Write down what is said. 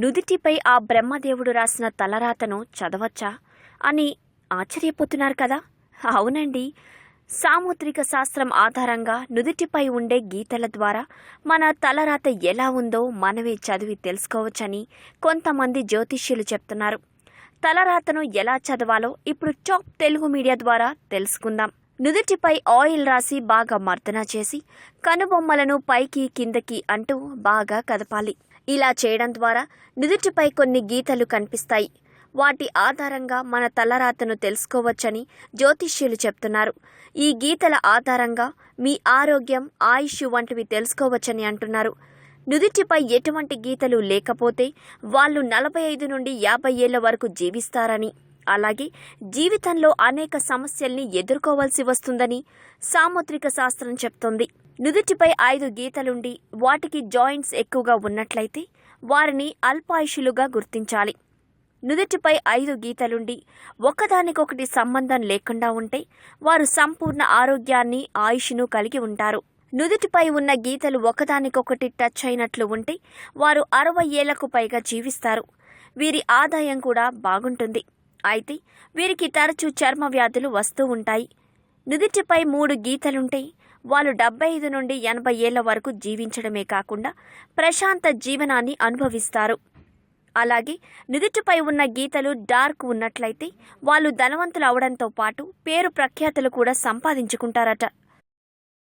నుదిటిపై ఆ బ్రహ్మదేవుడు రాసిన తలరాతను చదవచ్చా అని ఆశ్చర్యపోతున్నారు కదా? అవునండి. సాముద్రిక శాస్త్రం ఆధారంగా నుదిటిపై ఉండే గీతల ద్వారా మన తలరాత ఎలా ఉందో మనమే చదివి తెలుసుకోవచ్చని కొంతమంది జ్యోతిష్యులు చెప్తున్నారు. తలరాతను ఎలా చదవాలో ఇప్పుడు చాప్ తెలుగు మీడియా ద్వారా తెలుసుకుందాం. నుదుటిపై ఆయిల్ రాసి బాగా మర్దన చేసి కనుబొమ్మలను పైకి కిందకి అంటూ బాగా కదపాలి. ఇలా చేయడం ద్వారా నుదుటిపై కొన్ని గీతలు కనిపిస్తాయి. వాటి ఆధారంగా మన తలరాతను తెలుసుకోవచ్చని జ్యోతిష్యులు చెప్తున్నారు. ఈ గీతల ఆధారంగా మీ ఆరోగ్యం ఆయుష్ వంటివి తెలుసుకోవచ్చని అంటున్నారు. నుదిటిపై ఎటువంటి గీతలు లేకపోతే వాళ్ళు నలభై ఐదు నుండి యాభై ఏళ్ళ వరకు జీవిస్తారని. అలాగే జీవితంలో అనేక సమస్యల్ని ఎదుర్కోవాల్సి వస్తుందని సాముద్రిక శాస్త్రం చెప్తోంది. నుదుటిపై ఐదు గీతలుండి వాటికి జాయింట్స్ ఎక్కువగా ఉన్నట్లయితే వారిని అల్పాయుషులుగా గుర్తించాలి. నుదుటిపై ఐదు గీతలుండి ఒకదానికొకటి సంబంధం లేకుండా ఉంటే వారు సంపూర్ణ ఆరోగ్యాన్ని ఆయుష్ను కలిగి ఉంటారు. నుదుటిపై ఉన్న గీతలు ఒకదానికొకటి టచ్ అయినట్లు ఉంటే వారు అరవై ఏళ్ళకు పైగా జీవిస్తారు. వీరి ఆదాయం కూడా బాగుంటుంది. అయితే వీరికి తరచూ చర్మ వ్యాధులు వస్తూ ఉంటాయి. నుదుటిపై మూడు గీతలుంటాయి. వాళ్ళు డెబ్బై ఐదు నుండి ఎనభై ఏళ్ళ వరకు జీవించడమే కాకుండా ప్రశాంత జీవనాన్ని అనుభవిస్తారు. అలాగే నుదుటిపై ఉన్న గీతలు డార్క్ ఉన్నట్లయితే వాళ్ళు ధనవంతులు అవడంతో పాటు పేరు ప్రఖ్యాతులు కూడా సంపాదించుకుంటారట.